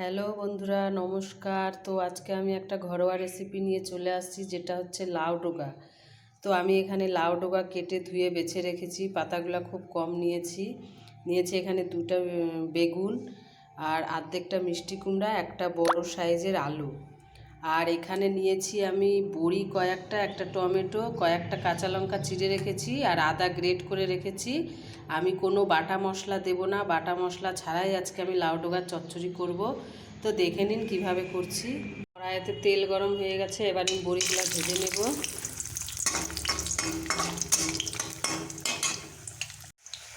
Hello বন্ধুরা, নমস্কার। তো আজকে আমি একটা ঘরোয়া রেসিপি নিয়ে চলে আসছি, যেটা হচ্ছে লাউ ডোগা। তো আমি এখানে লাউ ডোগা কেটে ধুয়ে বেছে রেখেছি, পাতাগুলো খুব কম নিয়েছি। নিয়েছি এখানে দুটা বেগুন আর আর্ধেকটা মিষ্টি কুমড়া, একটা বড় সাইজের আলু। আর এখানে নিয়েছি আমি বড়ি কয়েকটা, একটা টমেটো, কয়েকটা কাঁচা লঙ্কা চিড়ে রেখেছি আর আদা গ্রেট করে রেখেছি। আমি কোনো বাটা মশলা দেব না, বাটা মশলা ছাড়াই আজকে আমি লাউ ডোগার চচ্চড়ি করব। তো দেখে নিন কীভাবে করছি। কড়াইতে তেল গরম হয়ে গেছে, এবার আমি বড়িগুলো ভেজে নেব।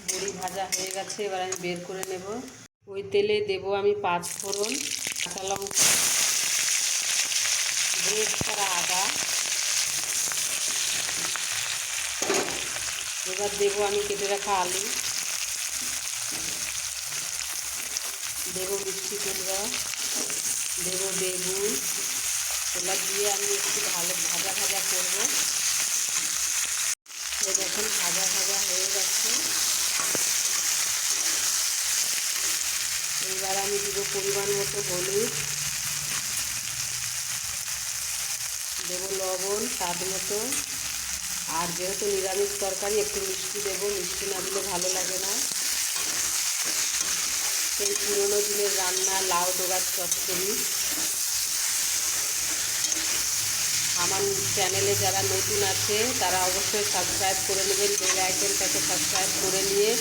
বড়ি ভাজা হয়ে গেছে, এবার আমি বের করে নেব। ওই তেলে দেব আমি পাঁচ ফোড়ন কাঁচা লঙ্কা। গ্রেট করা আদা। এবার দেবো আমি কেটে রাখা আলু। দেবো মিষ্টি কুমড়া। দেবো বেগুন। এবার দিয়ে আমি একটু ভালো ভাজা ভাজা করব। দেখুন ভাজা ভাজা হয়ে যাচ্ছে এবার আমি দেবো পরিমাণ মতো হলুদ। দেবো লবণ, স্বাদ মতো। আর যেহেতু নিরামিষ তরকারি, একটু মিষ্টি দেবো। মিষ্টি না দিলে ভালো লাগে না। সেই পুরোনো দিনের রান্না, লাউ ডোগার চচ্চড়ি। আমার চ্যানেলে যারা নতুন আছে, তারা অবশ্যই সাবস্ক্রাইব করে নেবেন। বেল আইকনটাকে সাবস্ক্রাইব করে নিয়ে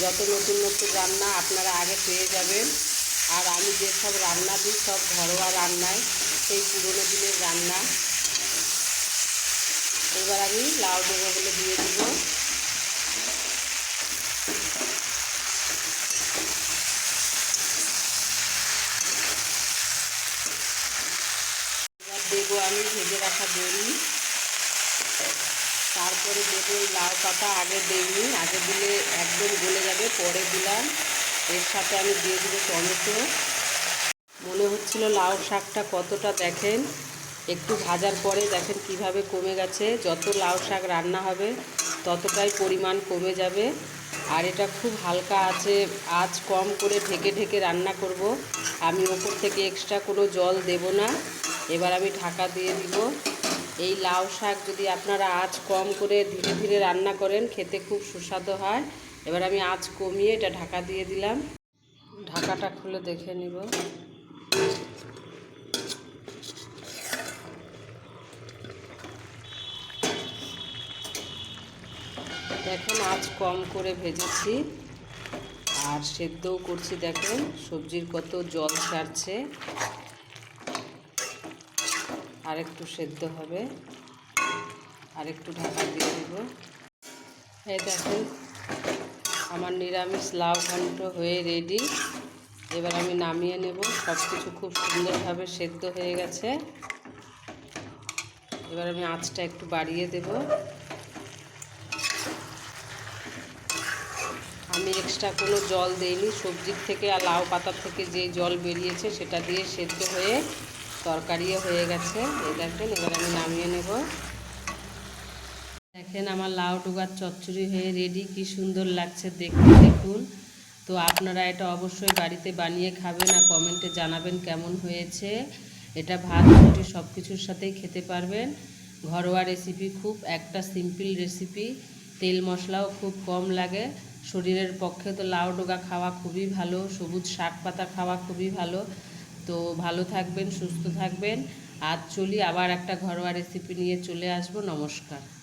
যত নতুন নতুন রান্না আপনারা আগে পেয়ে যাবেন। আর আমি যেসব রান্না দিই, সব ঘরোয়া রান্নায় সেই পুরোনো দিনের রান্না। এবার আমি লাউ ডোগাগুলো দিয়ে দিব। এবার দেবো আমি ভেজে রাখা বড়ি তারপরে দেবো লাউ পাতা, আগে দিইনি আগে দিলে একদম গলে যাবে, পরে দিলাম। এর সাথে আমি দিয়ে দেবো টমেটো। মনে হচ্ছিল লাউ শাকটা কতটা দেখেন একটু ভাজার পরে দেখেন কীভাবে কমে গেছে। যত লাউ শাক রান্না হবে, ততটাই পরিমাণ কমে যাবে। আর এটা খুব হালকা আছে, আঁচ কম করে ঢেকে ঢেকে রান্না করব। আমি ওপর থেকে এক্সট্রা কোনো জল দেব না। এবার আমি ঢাকা দিয়ে দিব। এই লাউ শাক যদি আপনারা আঁচ কম করে ধীরে ধীরে রান্না করেন, খেতে খুব সুস্বাদু হয়। এবার আমি আঁচ কমিয়ে এটা ঢাকা দিয়ে দিলাম। ঢাকাটা খুলে দেখে নিব। দেখুন, আজ কম করে ভেজেছি। আর সেদ্ধও করছি, দেখুন, সবজির কত জল ছাড়ছে। আর একটু সেদ্ধ হবে। আর একটু ঢাকা দিয়ে দেব। এই দেখুন, আমার নিরামিষ লাউ ঘন্ট হয়ে রেডি। এবার আমি নামিয়ে নেব। সব কিছু খুব সুন্দরভাবে সেদ্ধ হয়ে গেছে। এবার আমি আঁচটা একটু বাড়িয়ে দেবো। আমি এক্সট্রা কোনো জল দেইনি, সবজির থেকে আর লাউ পাতার থেকে যে জল বেরিয়েছে সেটা দিয়ে সেদ্ধ হয়ে তরকারিও হয়ে গেছে। এই দেখেন, এবার আমি নামিয়ে নেব। দেখেন আমার লাউ ডুগার চচ্চড়ি হয়ে রেডি কি সুন্দর লাগছে দেখতে, দেখুন। তো আপনারা এটা অবশ্যই বাড়িতে বানিয়ে খাবেন আর কমেন্টে জানাবেন কেমন হয়েছে। এটা ভাত, রুটি সব কিছুর সাথেই খেতে পারবেন। ঘরোয়া রেসিপি খুব একটা সিম্পল রেসিপি তেল মশলাও খুব কম লাগে। শরীরের পক্ষে তো লাউ ডোগা খাওয়া খুবই ভালো, সবুজ শাক পাতা খাওয়া খুবই ভালো। তো ভালো থাকবেন, সুস্থ থাকবেন। আজ চলি আবার একটা ঘরোয়া রেসিপি নিয়ে চলে আসব। নমস্কার।